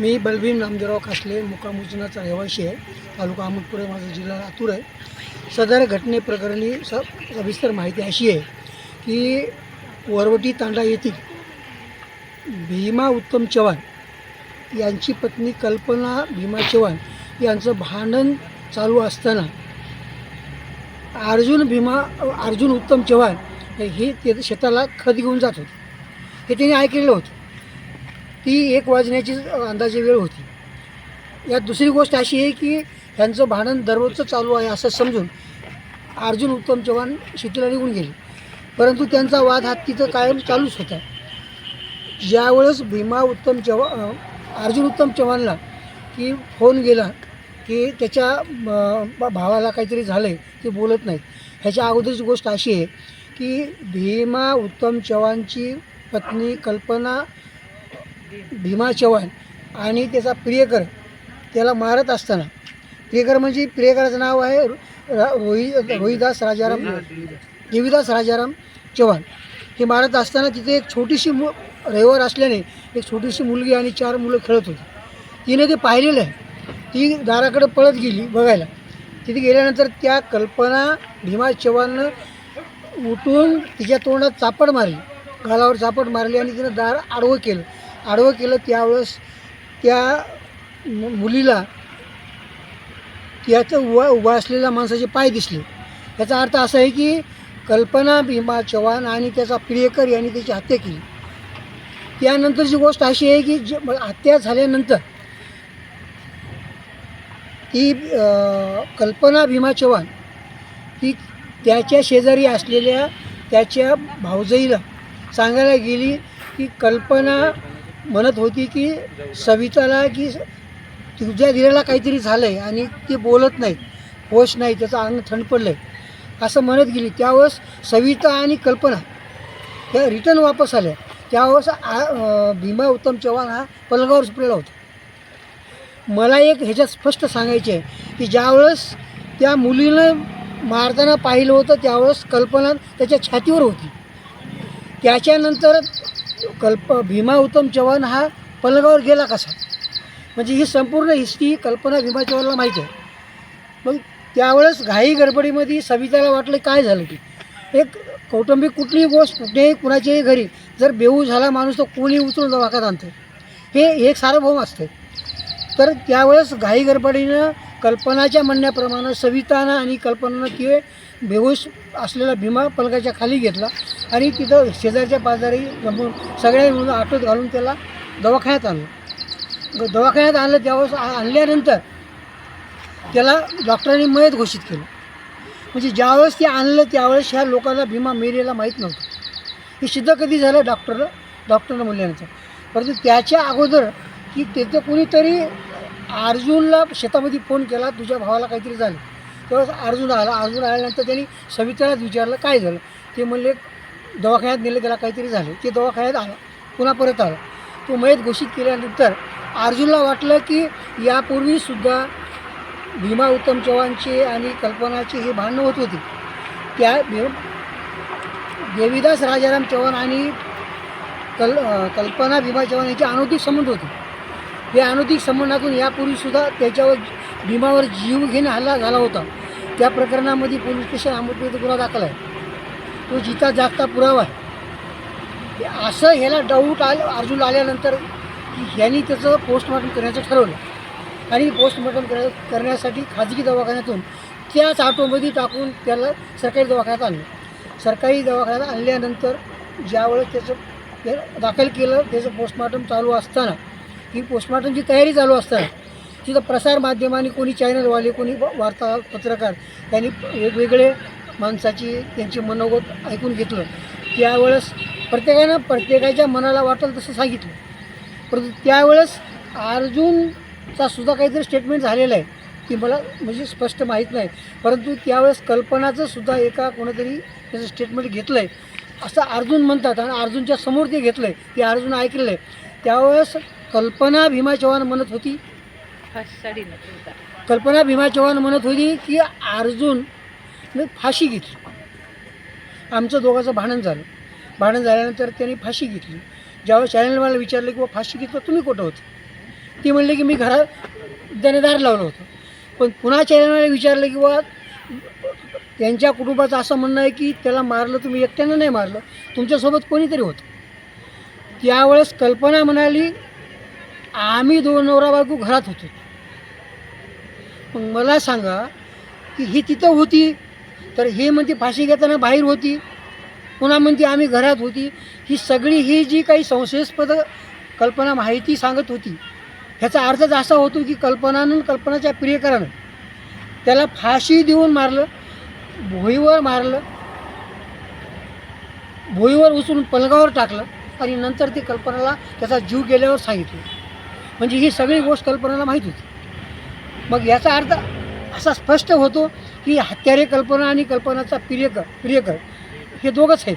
मी बलभीम नामदेवराव खासले मुक्काम उजनाचा रहिवाशी आहे. तालुका अहमदपूर आहे माझा जिल्हा लातूर आहे. सदर घटनेप्रकरणी स सविस्तर माहिती अशी आहे की वरवटी तांडा येथील भीमा उत्तम चव्हाण यांची पत्नी कल्पना भीमा चव्हाण यांचं भांडण चालू असताना अर्जुन भीमा अर्जुन उत्तम चव्हाण हे ते शेताला खत घेऊन जात होते. हे त्यांनी ऐकलेलं होतं. ती एक वाजण्याची अंदाजे वेळ होती. यात दुसरी गोष्ट अशी आहे की ह्यांचं भांडण दररोजचं चालू आहे असं समजून अर्जुन उत्तम चव्हाण शेतीला निघून गेले. परंतु त्यांचा वाद हा तिथं कायम चालूच होता. ज्यावेळेस भीमा उत्तम चव्हाण अर्जुन उत्तम चव्हाणला की फोन गेला की त्याच्या भावाला काहीतरी झालं आहे ते बोलत नाहीत. ह्याच्या अगोदरची गोष्ट अशी आहे की भीमा उत्तम चव्हाणची पत्नी कल्पना भीमा चव्हाण आणि त्याचा प्रियकर त्याला मारत असताना प्रियकर म्हणजे प्रियकराचं नाव आहे रा- रोही रोहिदास राजाराम देवीदास राजाराम चव्हाण. हे मारत असताना तिथे एक छोटीशी मु रविवार असल्याने एक छोटीशी मुलगी आणि चार मुलं खेळत होती. तिने ते पाहिलेलं आहे ती दाराकडे पळत गेली बघायला. तिथे गेल्यानंतर त्या कल्पना भीमा चव्हाणनं उठून तिच्या तोंडात चापड मारली गालावर चापड मारली आणि तिनं दार आडवं केलं. आडवं केलं त्यावेळेस त्या मु- मुलीला त्याचं उभा उभा असलेल्या माणसाचे पाय दिसले. याचा अर्थ असा आहे की कल्पना भीमा चव्हाण आणि त्याचा प्रियकर यांनी त्याची हत्या केली. त्यानंतरची गोष्ट अशी आहे की जे हत्या झाल्यानंतर ती कल्पना भीमा चव्हाण ती त्याच्या शेजारी असलेल्या त्याच्या भावजईला सांगायला गेली की कल्पना म्हणत होती की सविताला की तुझ्या दिलेला काहीतरी झालं आहे आणि ते बोलत नाहीत. होश नाही त्याचं अंग थंड पडलं आहे असं म्हणत गेली. त्यावेळेस सविता आणि कल्पना त्या रिटर्न वापस आल्या. त्यावेळेस आ- भीमा उत्तम चव्हाण हा पलगावर सुटलेला होता. मला एक ह्याच्यात स्पष्ट सांगायचे आहे की ज्यावेळेस त्या मुलीनं मारताना पाहिलं होतं त्यावेळेस कल्पना त्याच्या छातीवर होती. त्याच्यानंतर कल्प भीमा उत्तम चव्हाण हा पलगावर गेला कसा? म्हणजे ही संपूर्ण हिस्ट्री कल्पना भीमा चव्हाणला माहिती आहे. मग त्यावेळेस घाई गडबडीमध्ये सविताला वाटलं काय झालं की एक कौटुंबिक कुठलीही गोष्ट कुठेही कुणाच्याही घरी जर बेऊ झाला माणूस तर कोणी उचलून दवाखान्यात आणतं? हे एक सार्वभौम असतं. तर त्यावेळेस घाई गडबडीनं कल्पनाच्या म्हणण्याप्रमाणे सवितानं आणि कल्पनानं ते बेहोश असलेला भीमा पलकाच्या खाली घेतला आणि तिथं शेजारच्या पाजारी जमून सगळ्या मिळून आटोत घालून त्याला दवाखान्यात आणलं. ग- दवाखान्यात आणलं त्यावेळेस आ- आणल्यानंतर त्याला डॉक्टरांनी मयत घोषित केलं. म्हणजे ज्यावेळेस ते आणलं त्यावेळेस ह्या लोकांना भीमा मेलेला माहीत नव्हतं. हे सिद्ध कधी झालं डॉक्टर डॉक्टरनं म्हणल्यानंतर परंतु त्याच्या अगोदर की तिथं कोणीतरी अर्जुनला शेतामध्ये फोन केला तुझ्या भावाला काहीतरी झालं. तेव्हा अर्जुन आला अर्जुन आल्यानंतर त्यांनी सवितालाच विचारलं काय झालं? ते म्हणले दवाखान्यात नेलं त्याला काहीतरी झालं. ते दवाखान्यात आला पुन्हा परत आला. तो मयत घोषित केल्यानंतर अर्जुनला वाटलं की यापूर्वीसुद्धा भीमा उत्तम चव्हाणचे आणि कल्पनाचे हे भांडणं होत होती. त्या देव देवीदास राजाराम चव्हाण आणि कल कल्पना भीमा चव्हाण यांचे अनौतिक संबंध होते. हे अनौतिक संबंधातून यापूर्वीसुद्धा त्याच्यावर भीमावर जीव घेणे हल्ला झाला होता. त्या प्रकरणामध्ये पोलीस स्टेशन अहमदपूर गुन्हा दाखल आहे. तो जिता जागता पुरावा आहे. असं ह्याला डाऊट आलं अर्जुन आल्यानंतर की ह्यांनी त्याचं पोस्टमॉर्टम करण्याचं ठरवलं. आणि पोस्टमॉर्टम कर करण्यासाठी खाजगी दवाखान्यातून त्याच ऑटोमध्ये टाकून त्याला सरकारी दवाखान्यात आणलं. सरकारी दवाखान्यात आणल्यानंतर ज्यावेळेस त्याचं ते दाखल केलं त्याचं पोस्टमॉर्टम चालू असताना ही पोस्टमॉर्टमची तयारी चालू असताना तिथं प्रसारमाध्यमांनी कोणी चॅनलवाले कोणी वार्ता पत्रकार त्यांनी वेगवेगळे माणसाची त्यांची मनोगत ऐकून घेतलं. त्यावेळेस प्रत्येकानं प्रत्येकाच्या मनाला वाटेल तसं सांगितलं. परंतु त्यावेळेस अर्जुनचा सुद्धा काहीतरी स्टेटमेंट झालेलं आहे की मला म्हणजे स्पष्ट माहीत नाही. परंतु त्यावेळेस कल्पनाचं सुद्धा एका कोणीतरी त्याचं स्टेटमेंट घेतलं आहे असं अर्जुन म्हणतात आणि अर्जुनच्या समोर ते घेतलं आहे ते अर्जुन ऐकलेलं आहे. त्यावेळेस कल्पना भीमा चव्हाण म्हणत होती. कल्पना भीमा चव्हाण म्हणत होती की अर्जुन फाशी घेतली. आमचं दोघांचं भांडण झालं. भांडण झाल्यानंतर त्यांनी फाशी घेतली. ज्यावेळेस चॅनलवाला विचारलं की फाशी घेतलं तुम्ही कुठं होते? ती म्हणली की मी घरात त्याने दार लावलं होतं. पण पुन्हा चॅनलवाला विचारलं की बा त्यांच्या कुटुंबाचं असं म्हणणं आहे की त्याला मारलं तुम्ही एकट्यानं नाही मारलं. तुमच्यासोबत कोणीतरी होतं. त्यावेळेस कल्पना म्हणाली आम्ही दोन नवरा बायको घरात होतो. मग मला सांगा की ही तिथं होती तर हे म्हणते फाशी घेताना बाहेर होती पुन्हा म्हणते आम्ही घरात होती. ही सगळी ही जी काही संशयास्पद कल्पना माहिती सांगत होती ह्याचा अर्थच असा होतो की कल्पनानं कल्पनाच्या प्रियकरानं त्याला फाशी देऊन मारलं भुईवर मारलं भुईवर उचलून पलगावर टाकलं आणि नंतर ती कल्पनाला त्याचा जीव गेल्यावर सांगितलं. म्हणजे ही सगळी गोष्ट कल्पनाला माहीत होती. मग याचा अर्थ असा स्पष्ट होतो की हत्यारे कल्पना आणि कल्पनाचा प्रियकर प्रियकर हे दोघंच आहेत.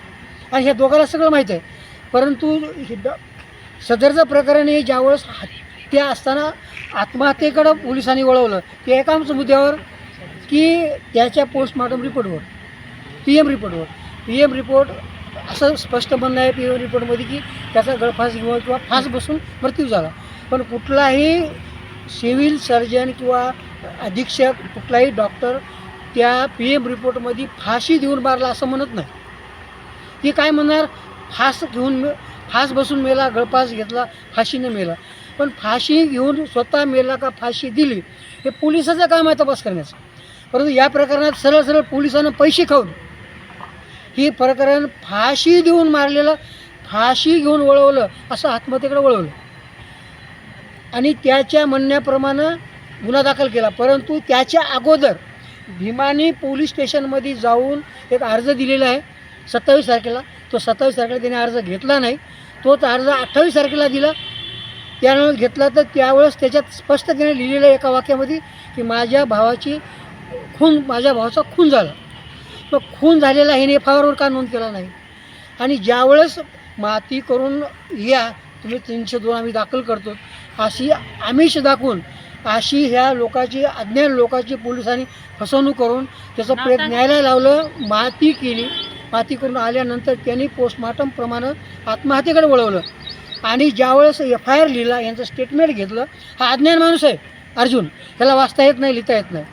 आणि ह्या दोघाला सगळं माहीत आहे. परंतु हे ड सदरचं प्रकरण हे ज्यावेळेस हत्या असताना आत्महत्येकडं पोलिसांनी वळवलं ते एकाच मुद्द्यावर की त्याच्या पोस्टमॉर्टम रिपोर्टवर पी एम रिपोर्टवर पी एम रिपोर्ट असं स्पष्ट म्हणणं आहे पी एम रिपोर्टमध्ये की त्याचा गळफास घेऊन किंवा फास बसून मृत्यू झाला. पण कुठलाही सिव्हिल सर्जन किंवा अधीक्षक कुठलाही डॉक्टर त्या पी एम रिपोर्टमध्ये फाशी देऊन मारला असं म्हणत नाही. ती काय म्हणणार? फास घेऊन मे- फास बसून मेला गळफास घेतला फाशीने मेला. पण फाशी घेऊन स्वतः मेला का फाशी दिली हे पोलिसाचं काम आहे तपास करण्याचं. परंतु या प्रकरणात सरळ सरळ पोलिसांना पैसे खाऊन हे प्रकरण फाशी देऊन मारलेलं फाशी घेऊन वळवलं असं आत्महत्येकडे वळवलं. आणि त्याच्या म्हणण्याप्रमाणे गुन्हा दाखल केला. परंतु त्याच्या अगोदर भीमानी पोलीस स्टेशनमध्ये जाऊन एक अर्ज दिलेला आहे. सत्तावीस तारखेला. तो सत्तावीस तारखेला त्याने अर्ज घेतला नाही. तोच अर्ज अठ्ठावीस तारखेला दिला. त्यानं घेतला तर त्यावेळेस त्याच्यात स्पष्ट त्याने लिहिलेलं आहे एका वाक्यामध्ये की माझ्या भावाची खून माझ्या भावाचा खून झाला. मग खून झालेला ह्याने एफ आरवर का नोंद केला नाही? आणि ज्यावेळेस माती करून या तुम्ही तीनशे दोन आम्ही दाखल करतो अशी आमिष दाखवून अशी ह्या लोकांची अज्ञान लोकांची पोलिसांनी फसवणूक करून त्याचं प्रेत न्यायला लावलं माती केली. माती करून आल्यानंतर त्यांनी पोस्टमॉर्टम प्रमाणे आत्महत्येकडे वळवलं. आणि ज्यावेळेस एफ आय आर लिहिला यांचं स्टेटमेंट घेतलं हा अज्ञान माणूस आहे अर्जुन. ह्याला वाचता येत नाही लिहिता येत नाही.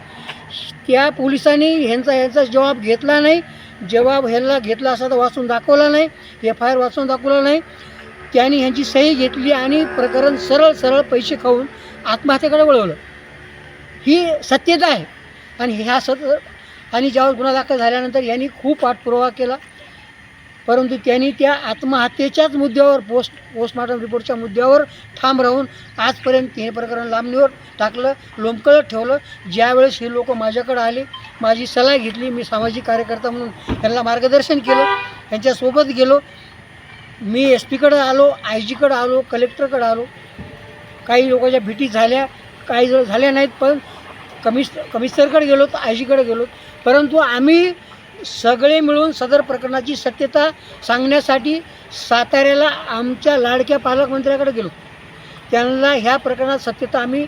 त्या पोलिसांनी ह्यांचा ह्यांचा जबाब घेतला नाही. जबाब ह्याला घेतला असा तर वाचून दाखवला नाही. एफ आय आर वाचून दाखवला नाही. त्यांनी ह्यांची सही घेतली आणि प्रकरण सरळ सरळ पैसे खाऊन आत्महत्येकडे वळवलं. ही सत्यता आहे. आणि ह्या सत आणि ज्यावर गुन्हा दाखल झाल्यानंतर यांनी खूप पाठपुरावा केला. परंतु त्यांनी त्या आत्महत्येच्याच मुद्द्यावर पोस्ट पोस्टमॉर्टम रिपोर्टच्या मुद्द्यावर ठाम राहून आजपर्यंत हे प्रकरण लांबणीवर टाकलं लोंबकळत ठेवलं. ज्यावेळेस हे लोक माझ्याकडे आले माझी सलाह घेतली मी सामाजिक कार्यकर्ता म्हणून त्यांना मार्गदर्शन केलं यांच्यासोबत गेलो. मी एस पीकडे आलो आय जीकडे आलो कलेक्टरकडे आलो. काही लोकांच्या भेटी झाल्या काही जर झाल्या नाहीत पण कमिश कमिशनरकडे गेलो तर आय जीकडे गेलो. परंतु आम्ही सगळे मिळून सदर प्रकरणाची सत्यता सांगण्यासाठी साताऱ्याला आमच्या लाडक्या पालकमंत्र्याकडे गेलो. त्यांना ह्या प्रकरणात सत्यता आम्ही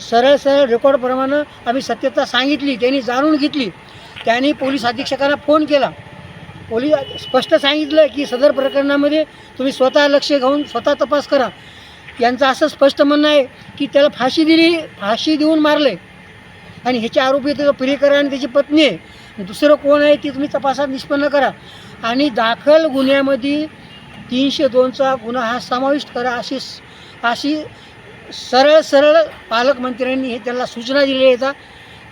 सरळ सरळ रेकॉर्डप्रमाणे आम्ही सत्यता सांगितली त्यांनी जाणून घेतली. त्यांनी पोलीस अधीक्षकांना फोन केला. पोलीस स्पष्ट सांगितलं की सदर प्रकरणामध्ये तुम्ही स्वतः लक्ष घेऊन स्वतः तपास करा. यांचं असं स्पष्ट म्हणणं आहे की त्याला फाशी दिली फाशी देऊन मारले. आणि ह्याचे आरोपी त्याचा प्रियकर आणि त्याची पत्नी आहे. दुसरं कोण आहे ती तुम्ही तपासात निष्पन्न करा. आणि दाखल गुन्ह्यामध्ये तीनशे दोनचा गुन्हा हा समाविष्ट करा अशी अशी सरळ सरळ पालकमंत्र्यांनी हे त्याला सूचना दिलेल्या येतात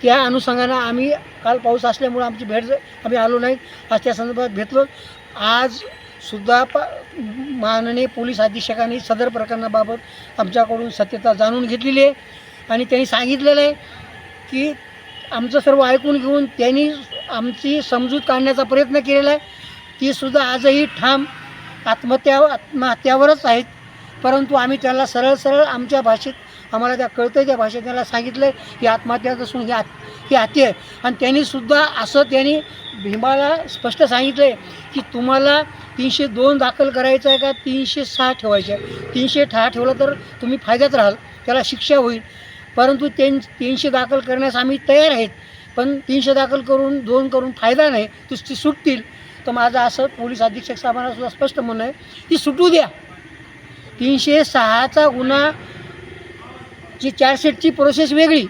त्या अनुषंगानं आम्ही काल पाऊस असल्यामुळं आमची भेट आम्ही आलो नाही. आज त्या संदर्भात भेटलो. आज सुद्धा प माननीय पोलीस अधीक्षकांनी सदर प्रकरणाबाबत आमच्याकडून सत्यता जाणून घेतलेली आहे. आणि त्यांनी सांगितलेलं आहे की आमचं सर्व ऐकून घेऊन त्यांनी आमची समजूत काढण्याचा प्रयत्न केलेला आहे. ती सुद्धा आजही ठाम आत्महत्या आत्महत्यावरच आहेत. परंतु आम्ही त्याला सरळ सरळ आमच्या भाषेत आम्हाला त्या कळतं त्या भाषेत त्याला सांगितलं आहे की आत्महत्या असून ही आत ही हत्या आहे. आणि त्यांनीसुद्धा असं त्यांनी भीमाला स्पष्ट सांगितलं आहे की तुम्हाला तीनशे दोन दाखल करायचं आहे का? तीनशे सहा ठेवायचं आहे. तीनशे सहा ठेवलं तर तुम्ही फायद्यात राहाल त्याला शिक्षा होईल. परंतु त्यां तीनशे दाखल करण्यास आम्ही तयार आहेत पण तीनशे दाखल करून दोन करून फायदा नाही ती ती सुटतील. तर माझं असं पोलीस अधीक्षक साहेबांना सुद्धा स्पष्ट म्हणणं आहे की सुटू द्या. तीनशे सहाचा गुन्हा जी चार्जशीटची प्रोसेस वेगळी.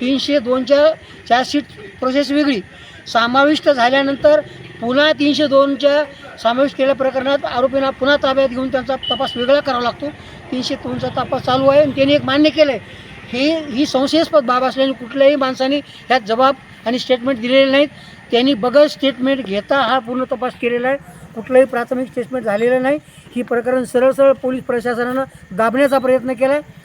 तीनशे दोनच्या चार्जशीट प्रोसेस वेगळी. समाविष्ट झाल्यानंतर पुन्हा तीनशे दोनच्या समाविष्ट केल्या प्रकरणात आरोपींना पुन्हा ताब्यात घेऊन त्यांचा तपास वेगळा करावा लागतो. तीनशे दोनचा तपास चालू आहे आणि त्यांनी एक मान्य केलं आहे ही ही संशयास्पद बाब असल्याने कुठल्याही माणसाने ह्यात जबाब आणि स्टेटमेंट दिलेले नाहीत. त्यांनी बगल स्टेटमेंट घेता हा पूर्ण तपास केलेला आहे. कुठलंही प्राथमिक स्टेटमेंट झालेलं नाही. ही प्रकरण सरळ सरळ पोलीस प्रशासनानं दाबण्याचा प्रयत्न केला आहे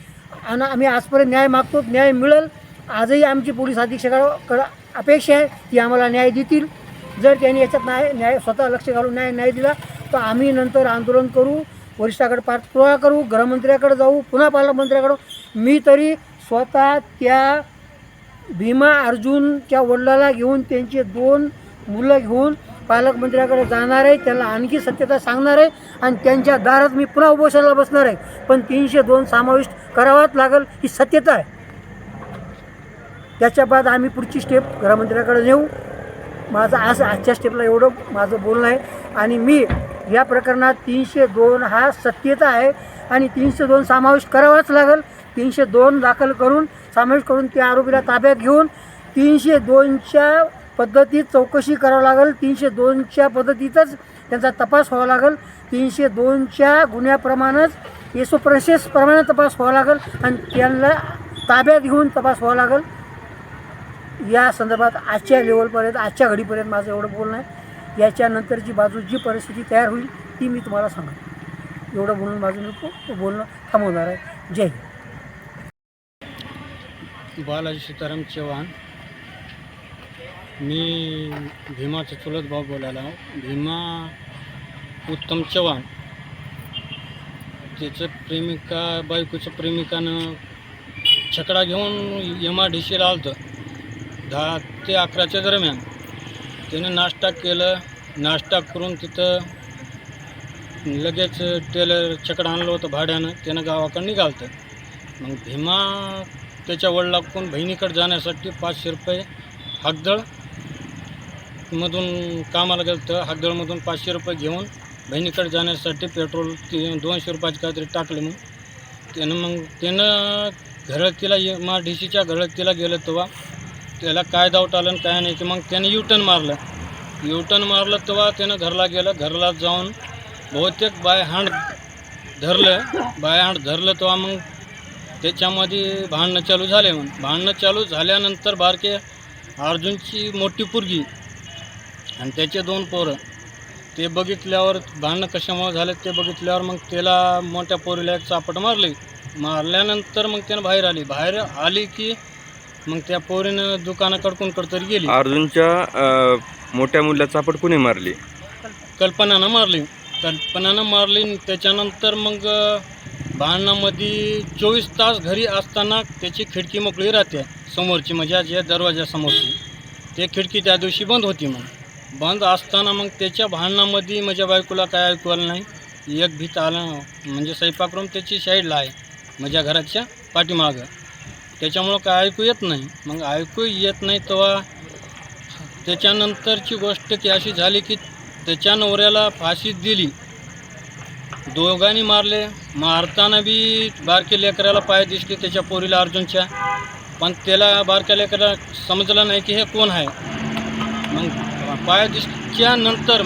आणि आम्ही आजपर्यंत न्याय मागतो न्याय मिळेल. आजही आमची पोलीस अधीक्षकाकडं अपेक्षा आहे की आम्हाला न्याय देतील. जर त्यांनी याच्यात न्याय न्याय स्वतः लक्ष घालून न्याय नाही दिला तर आम्ही नंतर आंदोलन करू वरिष्ठाकडे पाठपुरावा करू गृहमंत्र्याकडे जाऊ पुन्हा पालकमंत्र्याकडं मी तरी स्वतः त्या भीमा अर्जुनच्या वडिलाला घेऊन त्यांचे दोन मुलं घेऊन पालकमंत्र्याकडे जाणार आहे त्यांना आणखी सत्यता सांगणार आहे आणि त्यांच्या दारात मी पुन्हा उपोषणाला बसणार आहे. पण तीनशे दोन समाविष्ट करावाच लागेल ही सत्यता आहे. त्याच्या बाद आम्ही पुढची स्टेप गृहमंत्र्याकडे नेऊ. माझं आज आजच्या स्टेपला एवढं माझं बोलणं आहे. आणि मी या प्रकरणात तीनशे दोन हा सत्यता आहे आणि तीनशे दोन समावेश करावाच लागेल. तीनशे दोन दाखल करून समावेश करून त्या आरोपीला ताब्यात घेऊन तीनशे दोनच्या पद्धतीत चौकशी करावं लागेल. तीनशे दोनच्या पद्धतीतच त्यांचा तपास व्हावा लागेल. तीनशे दोनच्या गुन्ह्याप्रमाणेच एसो प्रोसेसप्रमाणे तपास व्हावा लागेल आणि त्यांना ताब्यात घेऊन तपास व्हावा लागेल. या संदर्भात आजच्या लेवलपर्यंत आजच्या घडीपर्यंत माझं एवढं बोलणं आहे. याच्यानंतरची बाजू जी परिस्थिती तयार होईल ती मी तुम्हाला सांगेन. एवढं बोलून माझं मी बोलणं थांबवणार आहे. जय हिंद. बालाजी सीताराम चव्हाण. मी भीमाचा चुलत भाऊ बोलायला भीमा उत्तम चव्हाण त्याचं प्रेमिका बायकोचं प्रेमिकानं छकडा घेऊन एम आर डी सीला आलं होतं दहा ते अकराच्या दरम्यान त्यानं नाश्ता केलं. नाश्ता करून तिथं लगेच टेलर छकडा आणलं होतं भाड्यानं. त्यानं गावाकडं निघालतं. मग भीमा त्याच्या वडिलाकडून बहिणीकडे जाण्यासाठी पाचशे रुपये हागदळमधून कामाला गेलं तर हागदळमधून पाचशे रुपये घेऊन बहिणीकडे जाण्यासाठी पेट्रोल ते दोनशे रुपयाचे काहीतरी टाकलं मग त्यानं मग त्यानं घरतीला मा डी सीच्या घरळतीला गेलं तेव्हा. त्याला काय दावट आलं आणि काय नाही ते मग त्यानं युटर्न मारलं. युटर्न मारलं तेव्हा त्यानं घरला गेलं. घरला जाऊन बहुतेक बाय हँड धरलं. बाय हँड धरलं तेव्हा मग त्याच्यामध्ये भांडणं चालू झाले मग भांडणं चालू झाल्यानंतर बारके अर्जुनची मोठी पुरगी आणि त्याचे दोन पोरं. ते बघितल्यावर भांडणं कशामुळे झाले ते बघितल्यावर मग त्याला मोठ्या पोरीला एक चापट मारली. मारल्यानंतर मग त्यानं बाहेर आली. बाहेर आली की मग त्या पोरीनं दुकानाकडं कोणकडं तरी गेली. अर्जुनच्या मोठ्या मुलाचा चापट कुणी मारली? कल्पनानं मारली. कल्पनानं मारली त्याच्यानंतर मग भांडणामध्ये चोवीस तास घरी असताना त्याची खिडकी मोकळी राहते. समोरची म्हणजे जे दरवाजासमोरची ते खिडकी त्या दिवशी बंद होती मग. बंद असताना मग त्याच्या भांडणामध्ये माझ्या बायकोला काय ऐकू आलं नाही. एक भीत आलं म्हणजे स्वयंपाकरूम त्याची साईडला आहे माझ्या घराच्या पाठीमागं. त्याच्यामुळं काय ऐकू येत नाही. मग ऐकू येत नाही तेव्हा त्याच्यानंतरची गोष्ट की अशी झाली की त्याच्या नवऱ्याला फाशी दिली. दोघांनी मारले. मारताना बी बारके लेकराला पाय दिसले त्याच्या पोरीला अर्जुनच्या. पण त्याला बारक्या लेकरला समजलं नाही की हे कोण आहे. मग पाय दिसच्या नंतर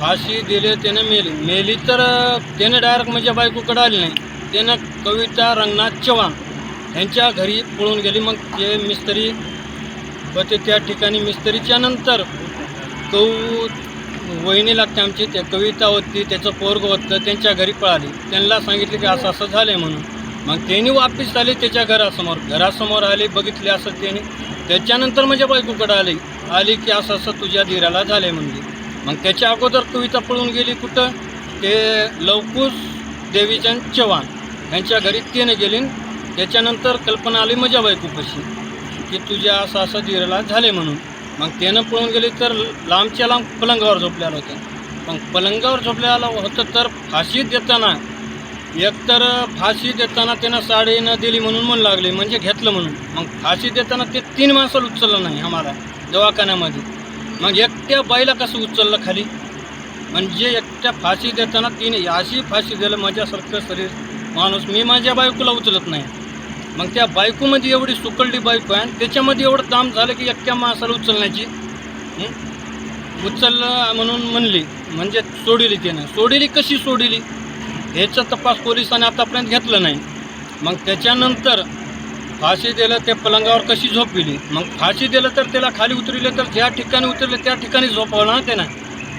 फाशी दिले त्याने मेली. मेली तर त्याने डायरेक्ट माझ्या म्हणजे बायकोकडे आली नाही. त्यानं कविता रंगनाथ चव्हाण यांच्या घरी पळून गेली. मग ते मिस्त्री व ते त्या ठिकाणी. मिस्त्रीच्या नंतर कौ वहिनी लागते आमची त्या कविता होती त्याचं पोरग होतं त्यांच्या घरी पळाली. त्यांना सांगितले की असं असं झालं आहे म्हणून. मग त्यांनी वापस आले त्याच्या घरासमोर. घरासमोर आले बघितले असं त्याने. त्याच्यानंतर माझ्या बायकोकडे आली. आली की असं असं तुझ्या धीराला झालं म्हणजे मग त्याच्या अगोदर कविता पळून गेली कुठं? ते लवकुश देवीचंद चव्हाण. यांच्या घरी त्याने गेली त्याच्यानंतर कल्पना आली माझ्या बायकोपाशी की तुझ्या असं असं धीराला झाले म्हणून. मग त्यानं पळून गेली तर लांबच्या लांब पलंगावर झोपलेलं होतं. मग पलंगावर झोपलेलं होतं तर फाशी देताना एकतर फाशी देताना त्यानं साडी न दिली म्हणून म्हणू लागले म्हणजे घेतलं म्हणून. मग फाशी देताना ते तीन माणसाला उचललं नाही आम्हाला दवाखान्यामध्ये. मग एकट्या बाईला कसं उचललं खाली? म्हणजे एकट्या फाशी देताना तिने अशी फाशी दिलं माझ्यासारखं शरीर माणूस मी माझ्या बायकोला उचलत नाही. मग त्या बायकोमध्ये एवढी सुकलडी बायको आहे आणि त्याच्यामध्ये एवढं दाम झालं की एकट्या माणसाला उचलण्याची उचललं म्हणून म्हणली म्हणजे सोडिली त्यानं. सोडिली कशी सोडिली? ह्याचा तपास पोलिसांनी आतापर्यंत घेतलं नाही. मग त्याच्यानंतर फाशी दिलं ते पलंगावर कशी झोपविली? मग फाशी दिलं तर त्याला खाली उतरले तर ज्या ठिकाणी उतरले त्या ठिकाणी झोपवलं ना त्यानं?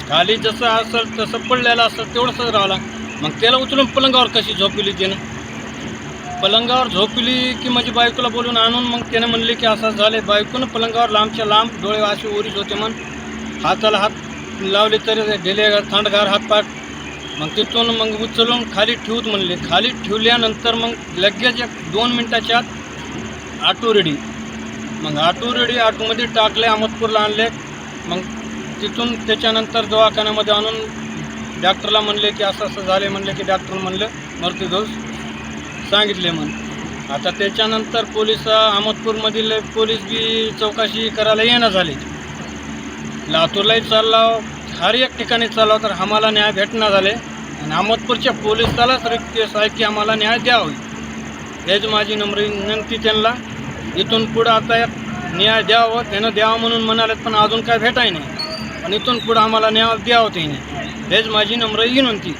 खाली जसं असेल तसं पडलेलं असेल तेवढंच राहिला मग त्याला उचलून पलंगावर कशी झोपविली त्यानं? पलंगावर झोपली की माझी बायकोला बोलून आणून मग त्यानं म्हणले की असं झाले बायकोनं पलंगावर लांबच्या लांब डोळे असे ओरीच होते म्हण. हाताला हात लावले तरी गेले थंडगार हातपाट मग तिथून मग उचलून खाली ठेवूत म्हणले. खाली ठेवल्यानंतर मग लगेच एक दोन मिनटाच्या आत आटो रेडी मग आटो रेडी आटोमध्ये टाकले अहमदपूरला आणले. मग तिथून त्याच्यानंतर दवाखान्यामध्ये आणून डॉक्टरला म्हणले की असं असं झाले म्हणले की डॉक्टर म्हणलं मृत्यूदोष सांगितले म्हण. आता त्याच्यानंतर पोलीस अहमदपूरमधील पोलीस बी चौकशी करायला येणं झाली. लातूरलाही चालला. हर एक ठिकाणी चालला तर आम्हाला न्याय भेटणं झाले. आणि अहमदपूरच्या पोलिसालाच रिक्वेस्ट आहे की आम्हाला न्याय द्यावा. हेच माझी नम्र विनंती त्यांना. इथून पुढं आता एक न्याय द्यावं त्यानं द्यावं म्हणून म्हणाले पण अजून काय भेटाय नाही. आणि इथून पुढं आम्हाला न्याय द्यावं त्याने. हेच माझी नम्र विनंती.